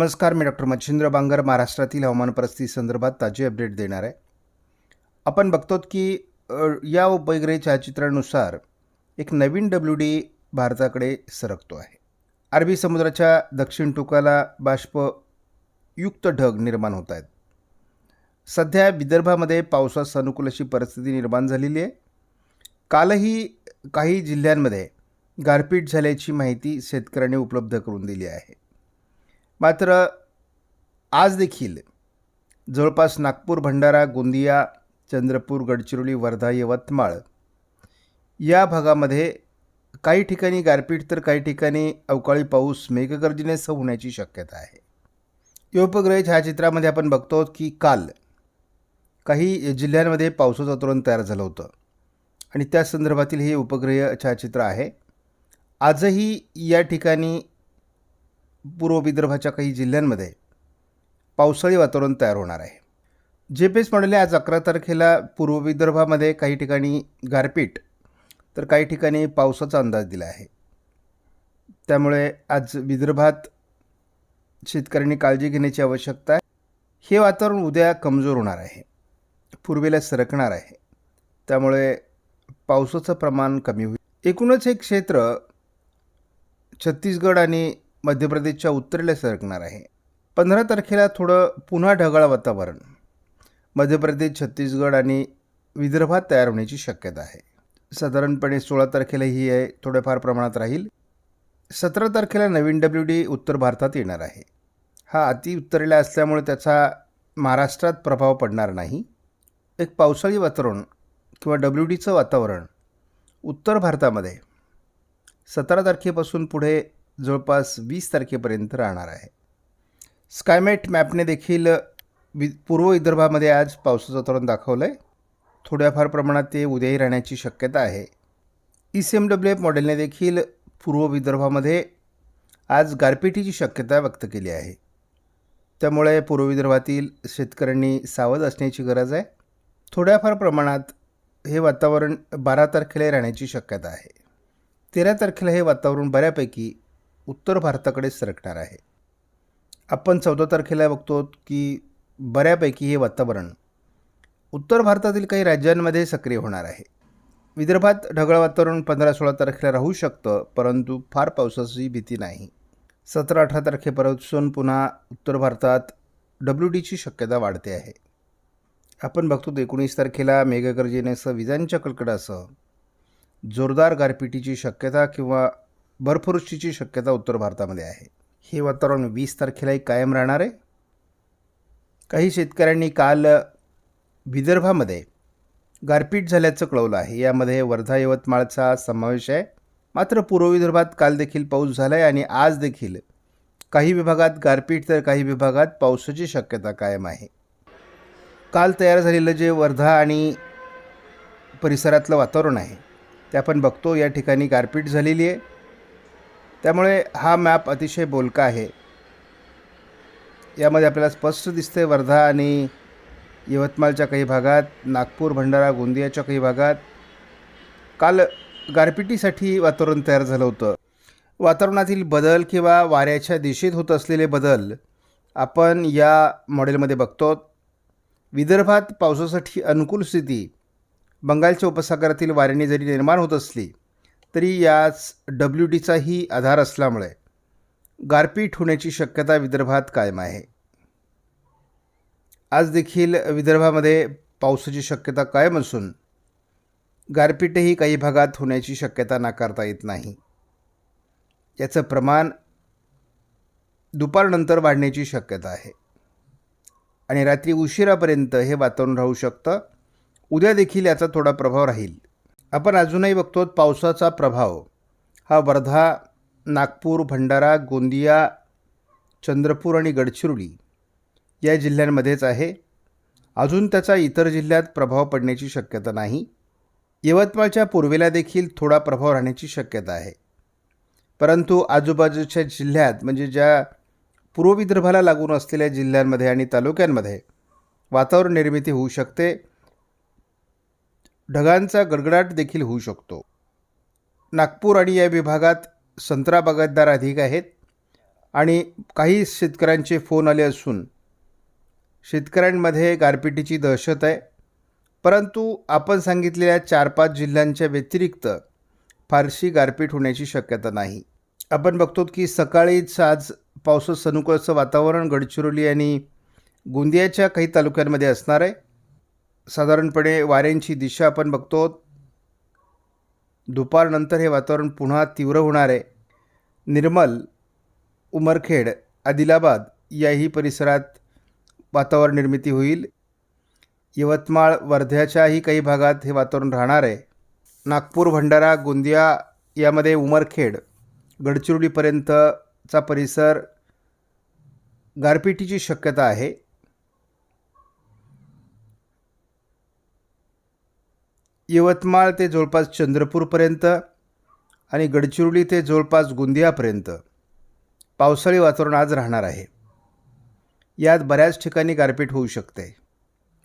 नमस्कार मी डॉक्टर मच्छिंद्र बांगर महाराष्ट्रातील हवामान परिस्थिती संदर्भात ताजे अपडेट देणार आहे. आपण बघतो की या उपग्रह छायाचित्रानुसार एक नवीन डब्ल्यू डी भारताकडे सरकतो आहे. अरबी समुद्राच्या दक्षिण टोकाला बाष्पयुक्त ढग निर्माण होत आहेत. सध्या विदर्भामध्ये पावसास अनुकूल अशी परिस्थिती निर्माण झालेली आहे. कालही काही जिल्ह्यांमध्ये गारपीट झाल्याची माहिती शेतकऱ्यांनी उपलब्ध करून दिली आहे. मात्र आज देखील जवळपास नागपूर भंडारा गोंदिया चंद्रपूर गडचिरोली वर्धा यवतमाळ या भागामध्ये काही ठिकाणी गारपीट तर काही ठिकाणी अवकाळी पाऊस मेघगर्जनेसह होण्याची शक्यता आहे. या उपग्रह छायाचित्रामध्ये आपण बघतो की काल काही जिल्ह्यांमध्ये पावसाचं वातावरण तयार झालं होतं आणि त्या संदर्भातील हे उपग्रह छायाचित्र आहे. आजही या ठिकाणी पूर्व विदर्भाच्या काही जिल्ह्यांमध्ये पावसाळी वातावरण तयार होणार आहे. जे पी एस आज अकरा तारखेला पूर्व विदर्भामध्ये काही ठिकाणी गारपीट तर काही ठिकाणी पावसाचा अंदाज दिला आहे. त्यामुळे आज विदर्भात शेतकऱ्यांनी काळजी घेण्याची आवश्यकता आहे. हे वातावरण उद्या कमजोर होणार आहे. पूर्वेला सरकणार आहे. त्यामुळे पावसाचं प्रमाण कमी होईल. एकूणच हे क्षेत्र छत्तीसगड आणि मध्य प्रदेशच्या उत्तरेला सरकणार आहे. पंधरा तारखेला थोडं पुन्हा ढगाळ वातावरण. मध्य प्रदेश छत्तीसगड आणि विदर्भात तयार होण्याची शक्यता आहे. साधारणपणे सोळा तारखेला ही आहे थोड्याफार प्रमाणात राहील. सतरा तारखेला नवीन डब्ल्यू डी उत्तर भारतात येणार आहे. हा अति उत्तरेला असल्यामुळे त्याचा महाराष्ट्रात प्रभाव पडणार नाही. एक पावसाळी वातावरण किंवा डब्ल्यू डीचं वातावरण उत्तर भारतामध्ये सतरा तारखेपासून पुढे जवळपास वीस तारखेपर्यंत राहणार आहे. स्कायमेट मॅपने देखील वि पूर्व विदर्भामध्ये आज पावसाचं वातावरण दाखवलं आहे थोड्याफार प्रमाणात ते उद्याही राहण्याची शक्यता आहे. E C M W F मॉडेलने देखील पूर्व विदर्भामध्ये आज गारपिटीची शक्यता व्यक्त केली आहे. त्यामुळे पूर्व विदर्भातील शेतकऱ्यांनी सावध असण्याची गरज आहे. थोड्याफार प्रमाणात हे वातावरण बारा तारखेला राहण्याची शक्यता आहे. तेरा तारखेला हे वातावरण बऱ्यापैकी उत्तर भारताकडे सरकणार आहे. आपण चौदा तारखेला बघतो की बऱ्यापैकी हे वातावरण उत्तर भारतातील काही राज्यांमध्ये सक्रिय होणार आहे. विदर्भात ढगाळ वातावरण पंधरा सोळा तारखेला राहू शकतं परंतु फार पावसाची भीती नाही. सतरा अठरा तारखेपासून पुन्हा उत्तर भारतात डब्ल्यू डीची शक्यता वाढते आहे. आपण बघतो एकोणीस तारखेला मेघगर्जनेसह विजांच्या कडकडासह जोरदार गारपिटीची शक्यता किंवा बर्फवृष्टीची शक्यता उत्तर भारतामध्ये आहे. हे वातावरण वीस तारखेलाही कायम राहणार आहे. काही शेतकऱ्यांनी काल विदर्भामध्ये गारपीट झाल्याचं कळवलं आहे. यामध्ये वर्धा यवतमाळचा समावेश आहे. मात्र पूर्व विदर्भात काल देखील पाऊस झाला आहे आणि आज देखील काही विभागात गारपीट तर काही विभागात पावसाची शक्यता कायम आहे. काल तयार झालेलं जे वर्धा आणि परिसरातलं वातावरण आहे ते आपण बघतो. या ठिकाणी गारपीट झालेली आहे. त्यामुळे हा मॅप अतिशय बोलका आहे. यामध्ये आपल्याला स्पष्ट दिसते वर्धा आणि यवतमाळच्या काही भागात नागपूर भंडारा गोंदियाच्या काही भागात. काल गारपिटीसाठी वातावरण तयार झालं होतं. वातावरणातील बदल किंवा वाऱ्याच्या दिशेत होत असलेले बदल आपण या मॉडेलमध्ये बघतो. विदर्भात पावसासाठी अनुकूल स्थिती. बंगालच्या उपसागरातील वाऱ्याने जरी निर्माण होत असली तरी याच डब्ल्यू डीचाही आधार असल्यामुळे गारपीट होण्याची शक्यता विदर्भात कायम आहे. आज देखील विदर्भामध्ये पावसाची शक्यता कायम असून गारपीटही काही भागात होण्याची शक्यता नाकारता येत नाही. याचं प्रमाण दुपारनंतर वाढण्याची शक्यता आहे. आणि रात्री उशिरापर्यंत हे वातावरण राहू शकतं. उद्या देखील याचा थोडा प्रभाव राहील. आपण अजूनही बघतो पावसाचा प्रभाव. हा वर्धा नागपूर भंडारा गोंदिया चंद्रपूर आणि गडचिरोली या जिल्ह्यांमध्येच आहे. अजून त्याचा इतर जिल्ह्यात प्रभाव पडण्याची शक्यता नाही. यवतमाळच्या पूर्वेला देखील थोडा प्रभाव राहण्याची शक्यता आहे. परंतु आजूबाजूच्या जिल्ह्यात म्हणजे ज्या पूर्व विदर्भाला लागून असलेल्या जिल्ह्यांमध्ये आणि तालुक्यांमध्ये वातावरण निर्मिती होऊ शकते. ढगांचा गडगडाट देखील होऊ शकतो. नागपूर आणि या विभागात संत्रा बागायतदार अधिक आहेत आणि काही शेतकऱ्यांचे फोन आले असून शेतकऱ्यांमध्ये गारपिटीची दहशत आहे. परंतु आपण सांगितलेल्या चार पाच जिल्ह्यांच्या व्यतिरिक्त फारशी गारपीट होण्याची शक्यता नाही. आपण बघतो की सकाळीच आज पावसाचं सनुकूळचं वातावरण गडचिरोली आणि गोंदियाच्या काही तालुक्यांमध्ये असणार आहे. साधारणपणे वाऱ्यांची दिशा आपण बघतो दुपारनंतर हे वातावरण पुन्हा तीव्र होणार आहे. निर्मल उमरखेड आदिलाबाद याही परिसरात वातावरण निर्मिती होईल. यवतमाळ वर्ध्याच्याही काही भागात हे वातावरण राहणार आहे. नागपूर भंडारा गोंदिया यामध्ये उमरखेड गडचिरोलीपर्यंतचा परिसर गारपिटीची शक्यता आहे. यवतमाळ ते जवळपास चंद्रपूरपर्यंत आणि गडचिरोली ते जवळपास गोंदियापर्यंत पावसाळी वातावरण आज राहणार आहे. यात बऱ्याच ठिकाणी गारपीट होऊ शकते.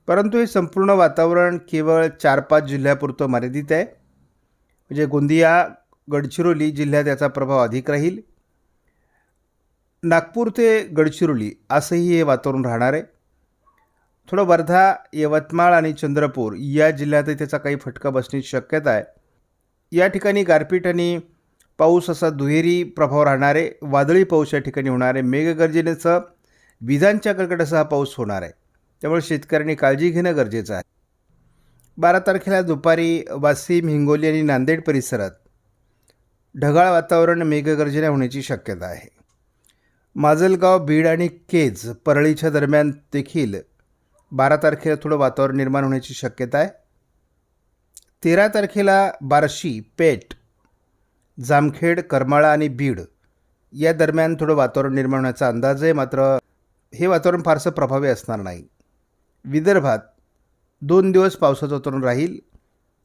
परंतु हे संपूर्ण वातावरण केवळ चार पाच जिल्ह्यापुरतं मर्यादित आहे. म्हणजे गोंदिया गडचिरोली जिल्ह्यात याचा प्रभाव अधिक राहील. नागपूर ते गडचिरोली असंही हे वातावरण राहणार आहे. थोडं वर्धा यवतमाळ आणि चंद्रपूर या जिल्ह्यातही त्याचा काही फटका बसण्याची शक्यता आहे. या ठिकाणी गारपीट आणि पाऊस असा दुहेरी प्रभाव राहणारे वादळी पाऊस या ठिकाणी होणार आहे मेघगर्जनेसह विजांच्या कडकडासह हा पाऊस होणार आहे. त्यामुळे शेतकऱ्यांनी काळजी घेणं गरजेचं आहे. बारा तारखेला दुपारी वाशिम हिंगोली आणि नांदेड परिसरात ढगाळ वातावरण मेघगर्जना होण्याची शक्यता आहे. माजलगाव बीड आणि केज परळीच्या दरम्यान देखील बारा तारखेला थोडं वातावरण निर्माण होण्याची शक्यता आहे. तेरा तारखेला बार्शी पेठ जामखेड करमाळा आणि बीड या दरम्यान थोडं वातावरण निर्माण होण्याचा अंदाज आहे. मात्र हे वातावरण फारसं प्रभावी असणार नाही. विदर्भात दोन दिवस पावसाचं वातावरण राहील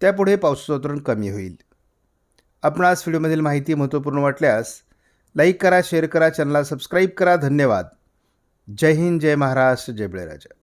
त्यापुढे पावसाचं वातावरण कमी होईल. आपणास व्हिडिओमधील माहिती महत्त्वपूर्ण वाटल्यास लाईक करा शेअर करा चॅनलला सबस्क्राईब करा. धन्यवाद. जय हिंद जय महाराष्ट्र जय बळीराजा.